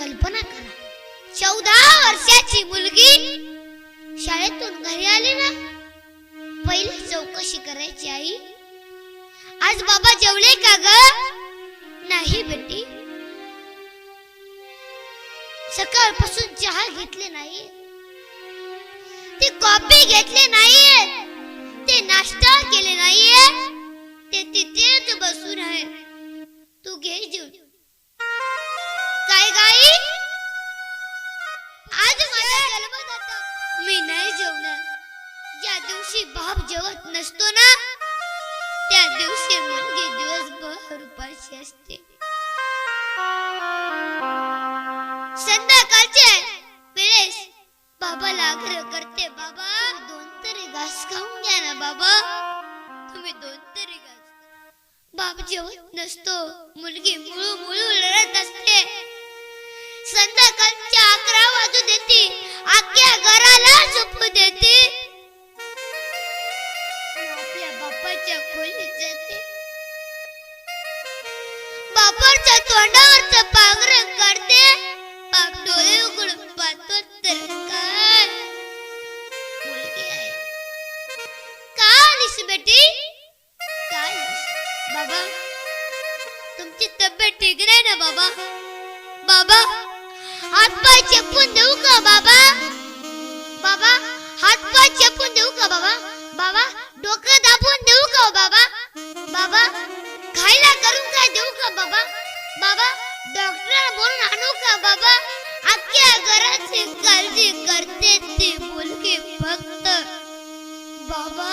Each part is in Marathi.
कल्पना करा. चौदा वर्षाची मुलगी शाळेतून घरी आली ना? पहिली चौकशी करायची आई आज बाबा जेवले का ग? नाही बेटी. सकाळपासून चहा घेतले नाही ती कॉफी घेतली नाहीये ज्या दिवशी बाप जेवत नसतो ना त्या दिवशी मुलगी दिवसभर उपाशी असते. संध्याकाळचे वेळेस बाबाला आग्रह करते बाबा दोन तरी घास खाऊन घ्या ना बाबा. तुम्ही दोन तरी घास बाप जेवत नसतो मुलगी मुळू मुळू लढत असते. संध्याकाळच्या अकरा वाजू देते आख्या घराला झोपू बापरच्या तोंडावरच पांघर करते. बाप डोळे उघडून पाहतो तर काय? मुलगी आहे. का आलीस बेटी? काय बाबा तुमची तब्येत ठीक नाही ना बाबा? बाबा हात पाय चेपून देऊ का बाबा. बाबा हात पाय चेपून देऊ का बाबा. बाबा डोकं दाबून देऊ का हो बाबा? बाबा का बाबा? बाबा डॉक्टर बोलून आणू का बाबा अख्ख्या घराची काळजी करते ती मुलगी फक्त बाबा।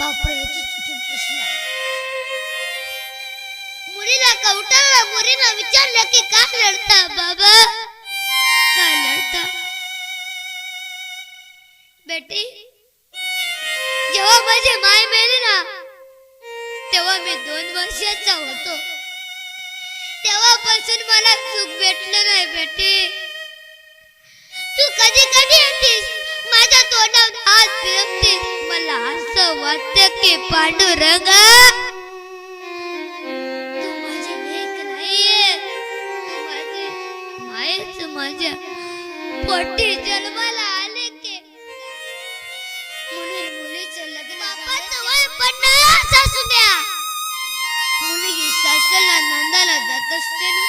बापरे तो चुचून बसला मुलीला कवटाळला मुलीला विचारलं की का लढता बाबा? का लढता बेटी जेव्हा माझी माय मेली ना तेव्हा मी दोन वर्षाचा होतो. तेव्हापासून मला सुख भेटलं नाही बेटी. तू कधी कधी येतीस? माझ्या तोंडावर हात फिरवतीस. मला असं वाटतं की पांडुरंग माझ्या पोटी जन्माला. पन्नास द्या मुलगी सासरला नांदाला जात असते ना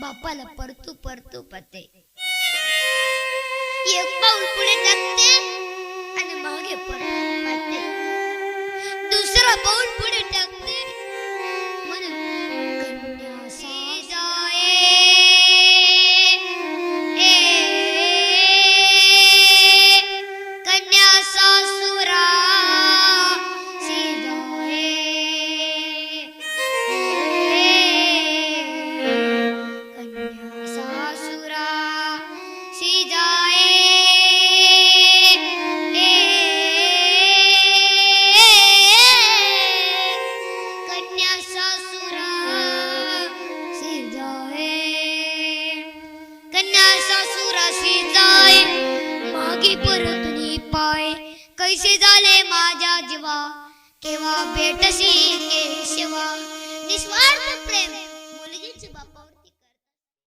बापाला परतू परतू पते एक पाऊल पुढे टाकते आणि मागे परतू पाते दुसरा पाऊल पुढे सासुराशी जाय मागी परतली पाय. कैसे झाले माझ्या जीवा? केव्हा भेटशी केशवा? निस्वार्थ प्रेम